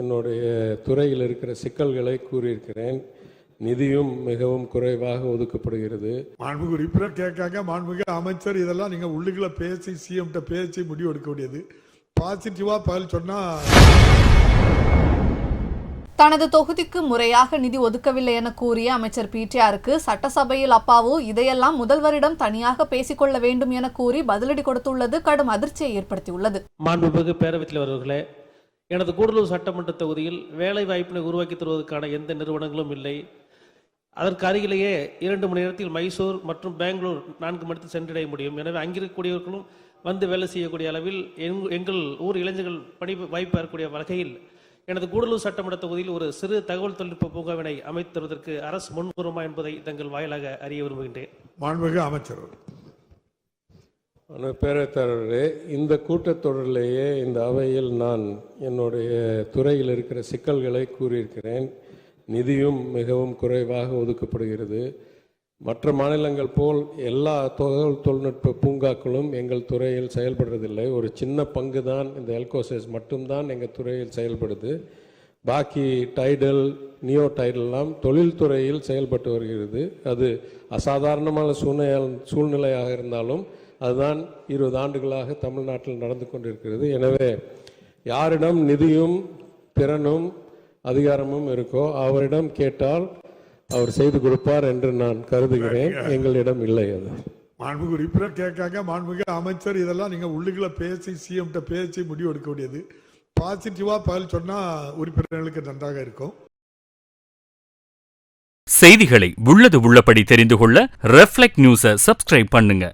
என்னுடைய துறையில் இருக்கிற சிக்கல்களை கூறியிருக்கிறேன். நிதியும் மிகவும் குறைவாக ஒதுக்கப்படுகிறது. மாண்புமிகு உறுப்பினர் கேட்காங்க மாண்புமிகு அமைச்சர் இதெல்லாம் நீங்க உள்ளுக்குள்ள பேசி சிஎம்கிட்ட பேசி முடிவு எடுக்க வேண்டியது. பாசிட்டிவா பதில் சொன்னா தனது தொகுதிக்கு முறையாக நிதி ஒதுக்கவில்லை என கூறிய அமைச்சர் பிடிஆருக்கு சட்டசபையில் அப்பாவு இதையெல்லாம் முதல்வரிடம் தனியாக பேசிக்கொள்ள வேண்டும் என கூறி பதிலடி கொடுத்துள்ளது. கடும் அதிர்ச்சியை ஏற்படுத்தியுள்ளது. மாண்புமிகு பேரவைத் தலைவர் அவர்களே எனது கூடலூர் சட்டமன்ற தொகுதியில் வேலை வாய்ப்பினை உருவாக்கி தருவதற்கான எந்த நிறுவனங்களும் இல்லை. அதற்கு அருகிலேயே இரண்டு மணி நேரத்தில் மைசூர் மற்றும் பெங்களூர் நான்கு மணி நேரத்தில் சென்றடைய முடியும். எனவே அங்கிருக்கக்கூடியவர்களும் வந்து வேலை செய்யக்கூடிய அளவில் எங்- எங்கள் ஊர் இளைஞர்கள் பணி வாய்ப்பு பெறக்கூடிய வகையில் எனது கூடலூர் சட்டமன்ற தொகுதியில் ஒரு சிறு தகவல் தொழில்நுட்ப பூங்காவினை அமைத்து தருவதற்கு அரசு முன்வருமா என்பதை தங்கள் வாயிலாக அறிய விரும்புகின்றேன். மாண்புமிகு அமைச்சர் ஆனால் இந்த கூட்டத்தொடரிலேயே இந்த அவையில் நான் என்னுடைய துறையில் இருக்கிற சிக்கல்களை கூறியிருக்கிறேன். நிதியும் மிகவும் குறைவாக ஒதுக்கப்படுகிறது. மற்ற மாநிலங்கள் போல் எல்லா தகவல் தொழில்நுட்ப பூங்காக்களும் எங்கள் துறையில் செயல்படுறதில்லை. ஒரு சின்ன பங்கு தான் இந்த எல்கோசஸ் மட்டும்தான் எங்கள் துறையில் செயல்படுது. பாக்கி டைடல் நியோ டைடல்லாம் தொழில்துறையில் செயல்பட்டு வருகிறது. அது அசாதாரணமான சூழ்நிலை சூழ்நிலையாக இருந்தாலும் அதுதான் இருபது ஆண்டுகளாக தமிழ்நாட்டில் நடந்து கொண்டிருக்கிறது. எனவே யாரிடம் நிதியும் திறனும் அதிகாரமும் இருக்கோ அவரிடம் கேட்டால் அவர் செய்து கொடுப்பார் என்று நான் கருதுகிறேன். எங்களிடம் இல்லை அது. மாண்புமிகு உறுப்பினர் கேட்காங்க. மாண்புமிகு அமைச்சர் இதெல்லாம் நீங்க உள்ளுக்குள்ள பேசி சிஎம்கிட்ட பேசி முடிவு எடுக்க வேண்டியது. பாசிட்டிவா பதில் சொன்னா உறுப்பினர்களுக்கு நன்றாக இருக்கும். செய்திகளை உள்ளது உள்ளபடி தெரிந்து கொள்ள ரெஃப்ளெக்ட் நியூஸை சப்ஸ்கிரைப் பண்ணுங்க.